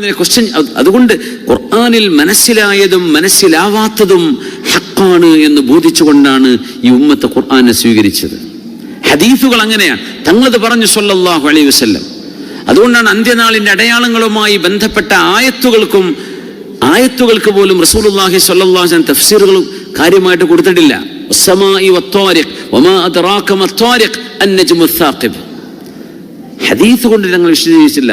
Question അതുകൊണ്ട് ഖുർആാനിൽ മനസ്സിലായതും മനസ്സിലാവാത്തതും ഹക്കാണ് എന്ന് ബോധിച്ചുകൊണ്ടാണ് ഈ ഉമ്മത്ത് ഖുർആാനെ സ്വീകരിച്ചത്. ഹദീഫുകൾ അങ്ങനെയാണ്. തങ്ങളത് പറഞ്ഞു സല്ലല്ലാഹു അലൈഹി വസ്ല്ലം. അതുകൊണ്ടാണ് അന്ത്യനാളിന്റെ അടയാളങ്ങളുമായി ബന്ധപ്പെട്ട ആയത്തുകൾക്കും ആയത്തുകൾക്ക് പോലും റസൂലുള്ളാഹി സ്വല്ലാഹു തഫ്സീറുകളും കാര്യമായിട്ട് കൊടുത്തിട്ടില്ല. ഹദീസ് കൊണ്ട് ഞങ്ങൾ വിശദീകരിച്ചില്ല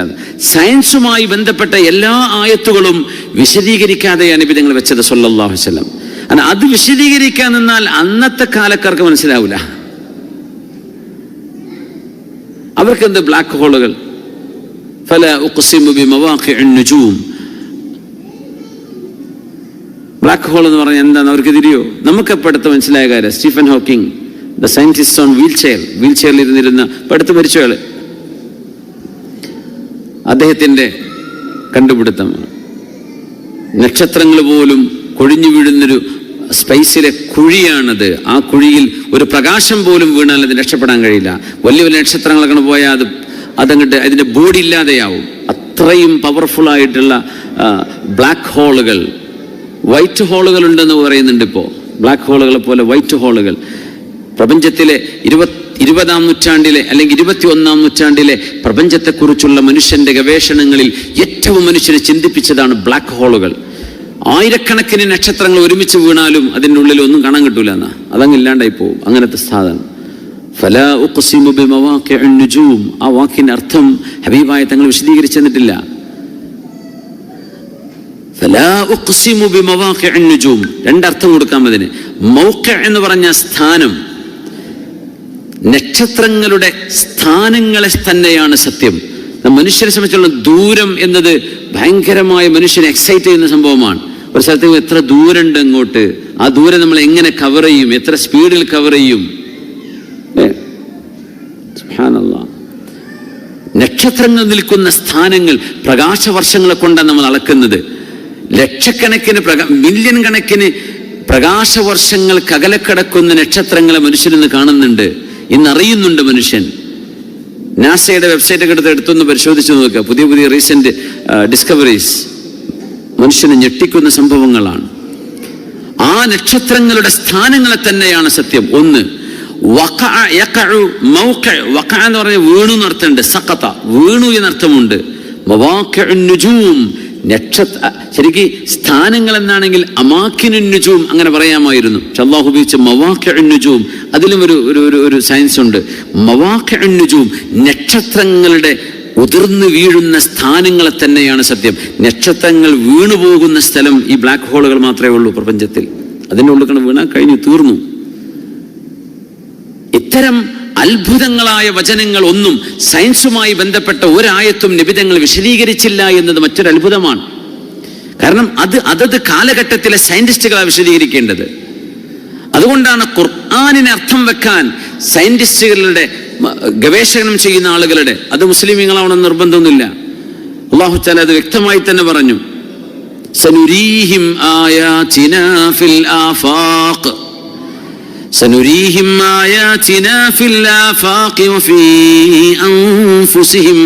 സയൻസുമായി ബന്ധപ്പെട്ട എല്ലാ ആയത്തുകളും വിശദീകരിക്കാതെയാണ് ഇപ്പം ഞങ്ങൾ വെച്ചത് സൊല്ലാഹു വസല്ലം. അല്ല അത് വിശദീകരിക്കാൻ നിന്നാൽ അന്നത്തെ കാലക്കാർക്ക് മനസ്സിലാവില്ല അവർക്ക് എന്ത് ബ്ലാക്ക് ഹോളുകൾ പല നുജൂം. ബ്ലാക്ക് ഹോൾ എന്ന് പറഞ്ഞാൽ എന്താണ് അവർക്ക് തിരിയോ? നമുക്ക് ഇപ്പം അടുത്ത് മനസ്സിലായ കാര്യം Stephen Hawking the scientist on wheelchair wheel ചെയറിൽ ഇരുന്നിരുന്ന ഇപ്പം അടുത്ത് മരിച്ചയാൾ. അദ്ദേഹത്തിന്റെ കണ്ടുപിടുത്തമാണ് നക്ഷത്രങ്ങൾ പോലും കൊഴിഞ്ഞു വീഴുന്നൊരു സ്പേസിലെ കുഴിയാണത്. ആ കുഴിയിൽ ഒരു പ്രകാശം പോലും വീണാൽ അത് രക്ഷപ്പെടാൻ കഴിയില്ല. വലിയ വലിയ നക്ഷത്രങ്ങളൊക്കെ പോയാൽ അത് അതങ്ങോട്ട് അതിന്റെ ബോഡി ഇല്ലാതെയാവും. അത്രയും പവർഫുള്ളായിട്ടുള്ള ബ്ലാക്ക് ഹോളുകൾ വൈറ്റ് ഹോളുകൾ ഉണ്ടെന്ന് പറയുന്നുണ്ട് ഇപ്പോൾ ബ്ലാക്ക് ഹോളുകളെ പോലെ വൈറ്റ് ഹോളുകൾ പ്രപഞ്ചത്തിലെ ഇരുപത്തി ഇരുപതാം നൂറ്റാണ്ടിലെ അല്ലെങ്കിൽ ഇരുപത്തി ഒന്നാം നൂറ്റാണ്ടിലെ പ്രപഞ്ചത്തെക്കുറിച്ചുള്ള മനുഷ്യന്റെ ഗവേഷണങ്ങളിൽ ഏറ്റവും മനുഷ്യനെ ചിന്തിപ്പിച്ചതാണ് ബ്ലാക്ക് ഹോളുകൾ ആയിരക്കണക്കിന് നക്ഷത്രങ്ങൾ ഒരുമിച്ച് വീണാലും അതിന്റെ ഉള്ളിൽ ഒന്നും കാണാൻ കിട്ടൂല എന്നാ. അതങ്ങ് ഇല്ലാണ്ടായി പോകും അങ്ങനത്തെ സാധനം. ഫല ഉഖ്സിമു ബിമവാഖിഇൻ നുജൂം. ആ വാക്കിന്റെ അർത്ഥം ഹബീബായ തങ്ങൾ വിശദീകരിച്ചു രണ്ടർത്ഥം കൊടുക്കാം അതിന്. മൗക്ക എന്ന് പറഞ്ഞ സ്ഥാനം നക്ഷത്രങ്ങളുടെ സ്ഥാനങ്ങളെ തന്നെയാണ് സത്യം. മനുഷ്യരെ സംബന്ധിച്ചുള്ള ദൂരം എന്നത് ഭയങ്കരമായ മനുഷ്യനെ എക്സൈറ്റ് ചെയ്യുന്ന സംഭവമാണ്. ഒരു സ്ഥലത്ത് എത്ര ദൂരമുണ്ട് അങ്ങോട്ട്? ആ ദൂരം നമ്മൾ എങ്ങനെ കവർ ചെയ്യും? എത്ര സ്പീഡിൽ കവർ ചെയ്യും? നക്ഷത്രങ്ങൾ നിൽക്കുന്ന സ്ഥാനങ്ങൾ പ്രകാശവർഷങ്ങളെ കൊണ്ടാണ് നമ്മൾ അളക്കുന്നത്. ലക്ഷക്കണക്കിന് മില്യൺ കണക്കിന് പ്രകാശവർഷങ്ങൾക്ക് അകലെ കിടക്കുന്ന നക്ഷത്രങ്ങളെ മനുഷ്യരിന്ന് കാണുന്നുണ്ട്. ഇന്ന് അറിയുന്നുണ്ട് മനുഷ്യൻ. നാസയുടെ വെബ്സൈറ്റൊക്കെ എടുത്ത് എടുത്തൊന്ന് പരിശോധിച്ച് നോക്കുക. പുതിയ പുതിയ റീസെന്റ് ഡിസ്കവറീസ് മനുഷ്യനെ ഞെട്ടിക്കുന്ന സംഭവങ്ങളാണ്. ആ നക്ഷത്രങ്ങളുടെ സ്ഥാനങ്ങളെ തന്നെയാണ് സത്യം. ഒന്ന് എന്ന് പറഞ്ഞ വീണു എന്നർത്ഥമുണ്ട്. സഖത വീണു എന്നർത്ഥമുണ്ട്. നക്ഷത്ര ശരിക്ക് സ്ഥാനങ്ങൾ എന്നാണെങ്കിൽ അമാക്കിനുജവും അങ്ങനെ പറയാമായിരുന്നു. ഷല്ലാഹു ഉപയോഗിച്ച എണ്ണുജവും അതിലും ഒരു ഒരു ഒരു- സയൻസ് ഉണ്ട്. എണ്ണുജവും നക്ഷത്രങ്ങളുടെ ഉതിർന്നു വീഴുന്ന സ്ഥാനങ്ങളെ തന്നെയാണ് സത്യം. നക്ഷത്രങ്ങൾ വീണു പോകുന്ന സ്ഥലം ഈ ബ്ലാക്ക് ഹോളുകൾ മാത്രമേ ഉള്ളൂ പ്രപഞ്ചത്തിൽ. അതിന്റെ ഉള്ളിൽ വീണാൽ കഴിഞ്ഞു തീർന്നു. ഇത്തരം അത്ഭുതങ്ങളായ വചനങ്ങൾ ഒന്നും സയൻസുമായി ബന്ധപ്പെട്ട ഒരായത്തും നിബിധങ്ങൾ വിശദീകരിച്ചില്ല എന്നത് മറ്റൊരു അത്ഭുതമാണ്. കാരണം അത് അതത് കാലഘട്ടത്തിലെ സയന്റിസ്റ്റുകളാണ് വിശദീകരിക്കേണ്ടത്. അതുകൊണ്ടാണ് ഖുർആാനിന് അർത്ഥം വെക്കാൻ സയന്റിസ്റ്റുകളുടെ ഗവേഷണം ചെയ്യുന്ന ആളുകളുടെ അത് മുസ്ലിമീങ്ങളാവണമെന്ന് നിർബന്ധമൊന്നുമില്ല. അള്ളാഹു താല അത് വ്യക്തമായി തന്നെ പറഞ്ഞു. സനുരീഹിം ആയാതിനാ ഫിൽ ആഫാഖ്. سنريهم آياتنا في الآفاق وفي أنفسهم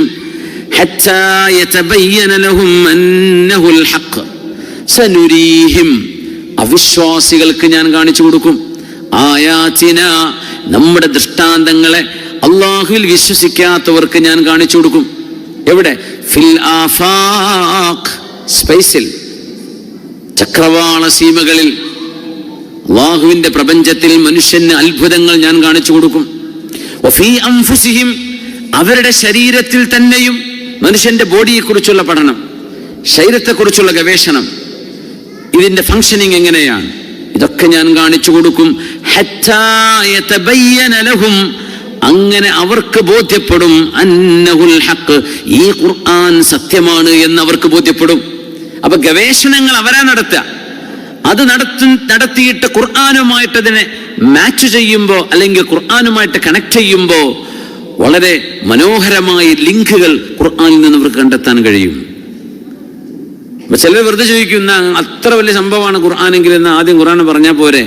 حتى يتبين لهم أنه الحق سنريهم അവിശ്വാസികൾക്ക് ഞാൻ കാണിച്ചു കൊടുക്കും ആയാത്തിന നമ്മുടെ ദൃഷ്ടാന്തങ്ങളെ അള്ളാഹുവിൽ വിശ്വസിക്കാത്തവർക്ക് ഞാൻ കാണിച്ചു കൊടുക്കും എവിടെ ഫിൽ ആഫാഖ് സ്പേസിൽ ചക്രവാള സീമകളിൽ അള്ളാഹുവിന്റെ പ്രപഞ്ചത്തിൽ മനുഷ്യന് അത്ഭുതങ്ങൾ ഞാൻ കാണിച്ചു കൊടുക്കും. വഫീ അൻഫുസിഹിം അവരുടെ ശരീരത്തിൽ തന്നെയും മനുഷ്യന്റെ ബോഡിയെക്കുറിച്ചുള്ള പഠനം ശരീരത്തെക്കുറിച്ചുള്ള ഗവേഷണം ഇതിന്റെ ഫങ്ഷനിങ് എങ്ങനെയാണ്? ഇതൊക്കെ ഞാൻ കാണിച്ചു കൊടുക്കും. ലഹും അങ്ങനെ അവർക്ക് ബോധ്യപ്പെടും അന്നഹുൽ ഈ ഖുർആൻ സത്യമാണ് എന്ന് അവർക്ക് ബോധ്യപ്പെടും. അപ്പൊ ഗവേഷണങ്ങൾ അവരാ നടത്തുക. അത് നടത്തി നടത്തിയിട്ട് ഖുർആാനുമായിട്ട് അതിനെ മാച്ച് ചെയ്യുമ്പോൾ അല്ലെങ്കിൽ ഖുർആാനുമായിട്ട് കണക്ട് ചെയ്യുമ്പോൾ വളരെ മനോഹരമായ ലിങ്കുകൾ ഖുർആാനിൽ നിന്ന് അവർക്ക് കണ്ടെത്താൻ കഴിയും. അപ്പൊ ചിലർ വെറുതെ ചോദിക്കുന്ന അത്ര വലിയ സംഭവമാണ് ഖുർആാനെങ്കിൽ എന്ന് ആദ്യം ഖുർആൻ പറഞ്ഞാൽ പോരെ?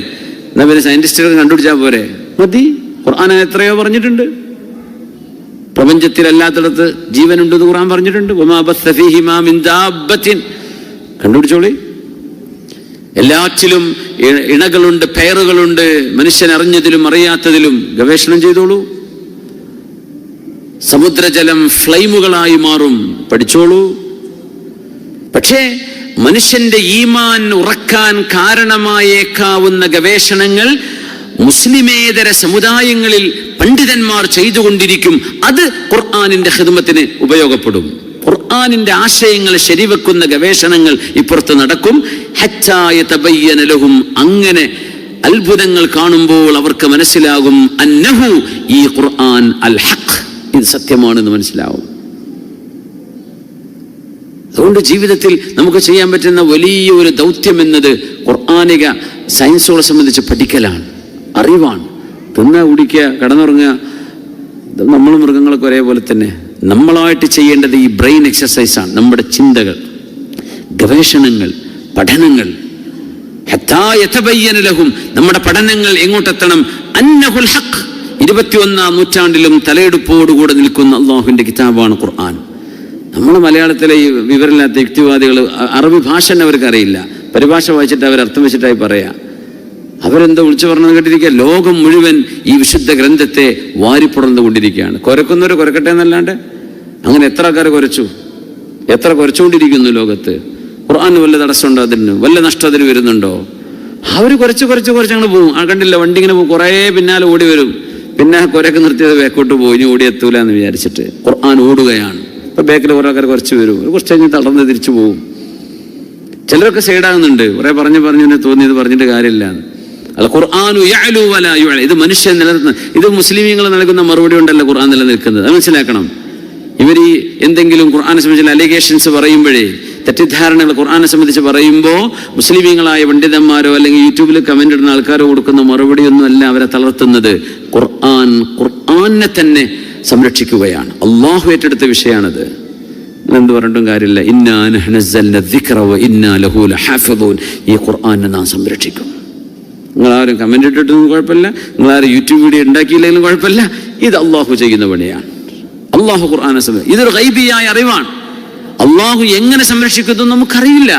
എന്നാ പിന്നെ സയന്റിസ്റ്റുകൾ കണ്ടുപിടിച്ചാൽ പോരെ? മതി. ഖുർആൻ എത്രയോ പറഞ്ഞിട്ടുണ്ട്. പ്രപഞ്ചത്തിലല്ലാത്തിടത്ത് ജീവനുണ്ടെന്ന് ഖുർആൻ പറഞ്ഞിട്ടുണ്ട്. കണ്ടുപിടിച്ചോളി. എല്ലാറ്റിലും ഇണകളുണ്ട് പേറുകളുണ്ട് മനുഷ്യൻ അറിഞ്ഞതിലും അറിയാത്തതിലും ഗവേഷണം ചെയ്തോളൂ. സമുദ്രജലം ഫ്ലൈമുകളായി മാറും പഠിച്ചോളൂ. പക്ഷേ മനുഷ്യന്റെ ഈമാൻ ഉറക്കാൻ കാരണമായേക്കാവുന്ന ഗവേഷണങ്ങൾ മുസ്ലിമേതര സമുദായങ്ങളിൽ പണ്ഡിതന്മാർ ചെയ്തുകൊണ്ടിരിക്കും. അത് ഖുർആാനിന്റെ ഹിദ്മത്തിന് ഉപയോഗപ്പെടും. ഖുർആാനിന്റെ ആശയങ്ങൾ ശരിവെക്കുന്ന ഗവേഷണങ്ങൾ ഇപ്പുറത്ത് നടക്കും. ഹച്ചായ തബയ്യന ലഹും. അങ്ങനെ അത്ഭുതങ്ങൾ കാണുമ്പോൾ അവർക്ക് മനസ്സിലാകും അന്നഹു ഈ ഖുർആൻ അൽ ഹഖ് ഇത് സത്യമാണെന്ന് മനസ്സിലാവും. അതുകൊണ്ട് ജീവിതത്തിൽ നമുക്ക് ചെയ്യാൻ പറ്റുന്ന വലിയ ഒരു ദൗത്യം എന്നത് ഖുർആാനിക സയൻസുകളെ സംബന്ധിച്ച് പഠിക്കലാണ് അറിവാണ്. തിന്ന കുടിക്കുക കിടന്നുറങ്ങുക. നമ്മൾ മൃഗങ്ങളൊക്കെ ഒരേപോലെ തന്നെ. നമ്മളായിട്ട് ചെയ്യേണ്ടത് ഈ ബ്രെയിൻ എക്സസൈസാണ് നമ്മുടെ ചിന്തകൾ ഗവേഷണങ്ങൾ പഠനങ്ങൾ. ലഹും. നമ്മുടെ പഠനങ്ങൾ എങ്ങോട്ടെത്തണം? അന്നഹുൽ ഹഖ്. ഇരുപത്തിയൊന്നാം നൂറ്റാണ്ടിലും തലയെടുപ്പോടുകൂടെ നിൽക്കുന്ന അള്ളാഹുവിന്റെ കിതാബാണ് ഖുർആൻ. നമ്മുടെ മലയാളത്തിലെ ഈ വിവരമില്ലാത്ത യുക്തിവാദികൾ അറബി ഭാഷ തന്നെ അവർക്ക് അറിയില്ല. പരിഭാഷ വായിച്ചിട്ട് അവർ അർത്ഥം വെച്ചിട്ടായി പറയാ. അവരെന്തോ വിളിച്ചു പറഞ്ഞത് കേട്ടിരിക്കുക. ലോകം മുഴുവൻ ഈ വിശുദ്ധ ഗ്രന്ഥത്തെ വാരിപ്പുറന്നു കൊണ്ടിരിക്കുകയാണ്. കുരക്കുന്നവർ കുരക്കട്ടെ എന്നല്ലാണ്ട്? അങ്ങനെ എത്ര ആൾക്കാർ കുരച്ചു? എത്ര കുരച്ചുകൊണ്ടിരിക്കുന്നു ലോകത്ത്? ഖുർആൻ വല്ല തടസ്സമുണ്ടോ അതിന്? വല്ല നഷ്ടം അതിന് വരുന്നുണ്ടോ? അവർ കുറച്ച് കുറച്ച് കുറച്ച് അങ്ങോട്ട് പോകും കണ്ടില്ല വണ്ടി ഇങ്ങനെ പോകും കുറേ പിന്നാലെ ഓടി വരും. പിന്നെ കുരക്ക് നിർത്തിയത് ബേക്കോട്ട് പോയി ഇനി ഓടി എന്ന് വിചാരിച്ചിട്ട് ഖുർആൻ ഓടുകയാണ്. ഇപ്പൊ ബേക്കിൽ കുറെ ആൾക്കാർ കുറച്ച് വരും. കുറച്ച് കഴിഞ്ഞ് തളർന്ന് തിരിച്ചു പോകും ചിലരൊക്കെ സൈഡാകുന്നുണ്ട്. കുറേ പറഞ്ഞു പറഞ്ഞു തോന്നിയത് പറഞ്ഞിട്ട് കാര്യമില്ല അല്ല ഖുർആാനു യാലു വലാ യുഅല. ഇത് മനുഷ്യൻ നിലനിർത്തുന്ന ഇത് മുസ്ലിമീങ്ങൾ നൽകുന്ന മറുപടി ഉണ്ടല്ലോ ഖുർആൻ നിലനിൽക്കുന്നത്. അത് മനസ്സിലാക്കണം. ഇവർ ഈ എന്തെങ്കിലും ഖുർആാനെ സംബന്ധിച്ചുള്ള അലിഗേഷൻസ് പറയുമ്പോഴേ തെറ്റിദ്ധാരണകൾ ഖുർആാനെ സംബന്ധിച്ച് പറയുമ്പോൾ മുസ്ലിമീങ്ങളായ പണ്ഡിതന്മാരോ അല്ലെങ്കിൽ യൂട്യൂബിൽ കമന്റ് ഇടുന്ന ആൾക്കാരോ കൊടുക്കുന്ന മറുപടിയൊന്നുമല്ല അവരെ തളർത്തുന്നത്. ഖുർആൻ ഖുർആാനെ തന്നെ സംരക്ഷിക്കുകയാണ്. അള്ളാഹു ഏറ്റെടുത്ത വിഷയമാണത് എന്ത് പറഞ്ഞിട്ടും കാര്യമില്ല. ഇന്നാ ഇന്നാ ലഹൂല ഹാഫിദൂൻ ഈ ഖുർആാനെ നാം സംരക്ഷിക്കും. നിങ്ങളാരും കമന്റ് ഇട്ടിട്ടൊന്നും കുഴപ്പമില്ല. നിങ്ങളാരും യൂട്യൂബ് വീഡിയോ ഉണ്ടാക്കിയില്ലെങ്കിലും കുഴപ്പമില്ല. ഇത് അള്ളാഹു ചെയ്യുന്ന പണിയാണ്. അള്ളാഹു ഖുർആനെ സംരക്ഷിക്കും ഇതൊരു ഗൈബിയായ അറിവാണ്. അള്ളാഹു എങ്ങനെ സംരക്ഷിക്കുന്നു നമുക്കറിയില്ല.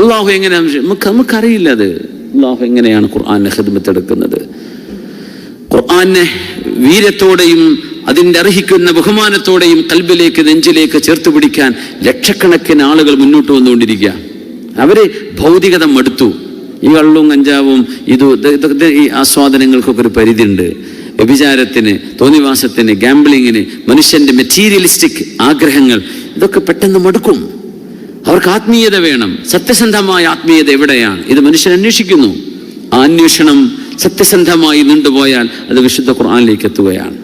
അള്ളാഹു എങ്ങനെ നമുക്ക് നമുക്കറിയില്ല അത്. അള്ളാഹു എങ്ങനെയാണ് ഖുർആാനെ ഹിദ്മത്തെടുക്കുന്നത് ഖുർആനെ വീരത്തോടെയും അതിന്റെ അർഹിക്കുന്ന ബഹുമാനത്തോടെയും കൽബിലേക്ക് നെഞ്ചിലേക്ക് ചേർത്ത് പിടിക്കാൻ ലക്ഷക്കണക്കിന് ആളുകൾ മുന്നോട്ട് വന്നുകൊണ്ടിരിക്കുക അവരെ ഭൗതികത മടുത്തു ഈ കള്ളും കഞ്ചാവും ഇത് ഇത് ഇതൊക്കെ ഈ ആസ്വാദനങ്ങൾക്കൊക്കെ ഒരു പരിധിയുണ്ട്. വ്യഭിചാരത്തിന് തോന്നിവാസത്തിന് ഗാംബ്ലിങ്ങിന് മനുഷ്യന്റെ മെറ്റീരിയലിസ്റ്റിക് ആഗ്രഹങ്ങൾ ഇതൊക്കെ പെട്ടെന്ന് മടുക്കും. അവർക്ക് ആത്മീയത വേണം. സത്യസന്ധമായ ആത്മീയത എവിടെയാണ്? ഇത് മനുഷ്യൻ അന്വേഷിക്കുന്നു. ആ അന്വേഷണം സത്യസന്ധമായി നീണ്ടുപോയാൽ അത് വിശുദ്ധ ഖുർആാനിലേക്ക് എത്തുകയാണ്.